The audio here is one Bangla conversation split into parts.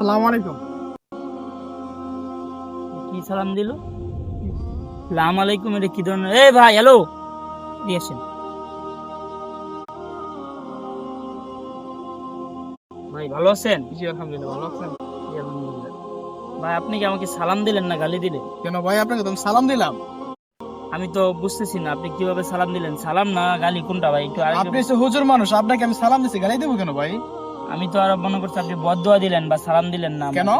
সালাম আলাইকুম। কি সালাম দিল? সালাম আলাইকুম এটা কি ধরনের? এই ভাই হ্যালো দিয়েছেন ভাই ভালো আছেন? জি আলহামদুলিল্লাহ ভালো আছেন। জি, আলহামদুলিল্লাহ। ভাই আপনি কি আমাকে সালাম দিলেন না গালি দিলেন? কেন ভাই আপনাকে তো আমি সালাম দিলাম। আমি তো বুঝতেছি না আপনি কীভাবে সালাম দিলেন? সালাম না গালি কোনটা ভাই? একটু আপনি হুজুর মানুষ আপনাকে আমি সালাম দিছি গালি দেবো কেন ভাই? আমি তো আর মনে করছি আপনি বদদোয়া দিলেন বা সালাম দিলেন না কেন?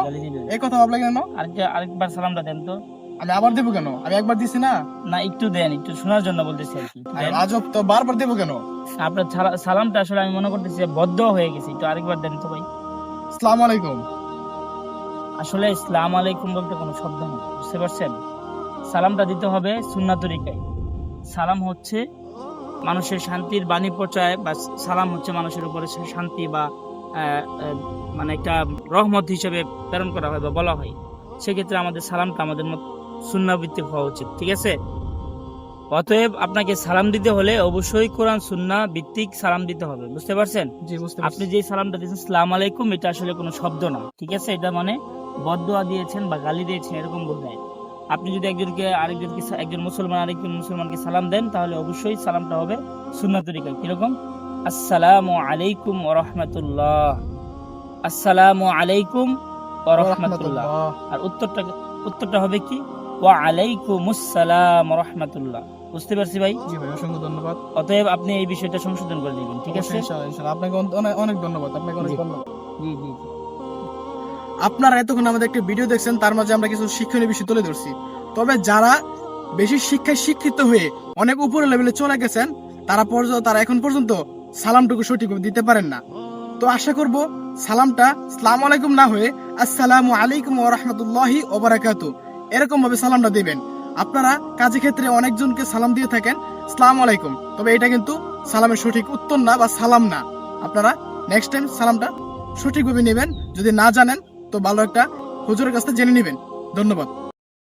এই কথা ভাবলে কেন? আরেকটা আরেকবার সালামটা দেন তো। আমি আবার দেবো কেন? আমি একবার দিছি না। না একটু দেন একটু শোনার জন্য বলতেছি আর কি। আজব তো বারবার দেবো কেন? আপনার সালামটা আসলে আমি মনে করতেছি বদ্ধ হয়ে গেছি আরেকবার দেন তো ভাই। আলাইকুম। আসলে ইসলাম আলাইকুম বলতে কোনো শব্দ নেই বুঝতে পারছেন? সালামটা দিতে হবে সুন্নাত তরিকায় সালাম হচ্ছে মানুষের শান্তির বাণী পৌঁছায় বা সালাম হচ্ছে মানুষের উপরে শান্তি বা মানে একটা রহমত হিসেবে প্রেরণ করা হয় বা বলা হয়। সেক্ষেত্রে আমাদের সালামটা আমাদের মত সুন্নাভিত্তিক হওয়া উচিত ঠিক আছে? অতএব আপনাকে সালাম দিতে হলে অবশ্যই কোরআন সুন্না ভিত্তিক সালাম দিতে হবে বুঝতে পারছেন? আপনি যে সালামটা দিয়েছেন সালাম আলাইকুম এটা আসলে কোনো শব্দ না ঠিক আছে? এটা মানে বদদোয়া দিয়েছেন বা গালি দিয়েছেন এরকম বোঝায়। আপনি যদি একজনকে আরেকজনকে একজন মুসলমান আরেকজন মুসলমানকে সালাম দেন তাহলে অবশ্যই সালামটা হবে সুন্নাত তরিকায়। কীরকম? আসসালামু আলাইকুম ওয়া রাহমাতুল্লাহ। আসসালামু আলাইকুম ওয়া রাহমাতুল্লাহ। আর উত্তরটা উত্তরটা হবে কি? ওয়া আলাইকুম আসসালাম ওয়া রাহমাতুল্লাহ। বুঝতে পারছি ভাই? জি ভাই অসংখ্য ধন্যবাদ। অতএব আপনি এই বিষয়টা সংশোধন করে দিবেন ঠিক আছে? ইনশাআল্লাহ। আপনাকে অনেক অনেক ধন্যবাদ। আপনাকে অনেক ধন্যবাদ। জি জি। আপনারা এতক্ষণ আমাদের একটা ভিডিও দেখছেন তার মাঝে আমরা কিছু শিক্ষণীয় বিষয় তুলে ধরছি। তবে যারা বেশি শিক্ষায় শিক্ষিত হয়ে অনেক উপরে লেভেলে চলে গেছেন তারা পর্যন্ত তারা এখন পর্যন্ত সালামটুকু সঠিকভাবে দিতে পারেন না। তো আশা করব সালামটা সালাম আলাইকুম না হয়ে আসসালামু আলাইকুম ওয়া রাহমাতুল্লাহি ওয়া বারাকাতু। এরকম ভাবে সালামটা দিবেন। আপনারা কাজে ক্ষেত্রে অনেকজনকে সালাম দিয়ে থাকেন। সালাম আলাইকুম। তবে এটা কিন্তু সালামের সঠিক উত্তর না বা সালাম না। আপনারা নেক্সট টাইম সালামটা সঠিকভাবে নেবেন। যদি না জানেন, তো ভালো একটা হুজুরের কাছ থেকে জেনে নেবেন। ধন্যবাদ।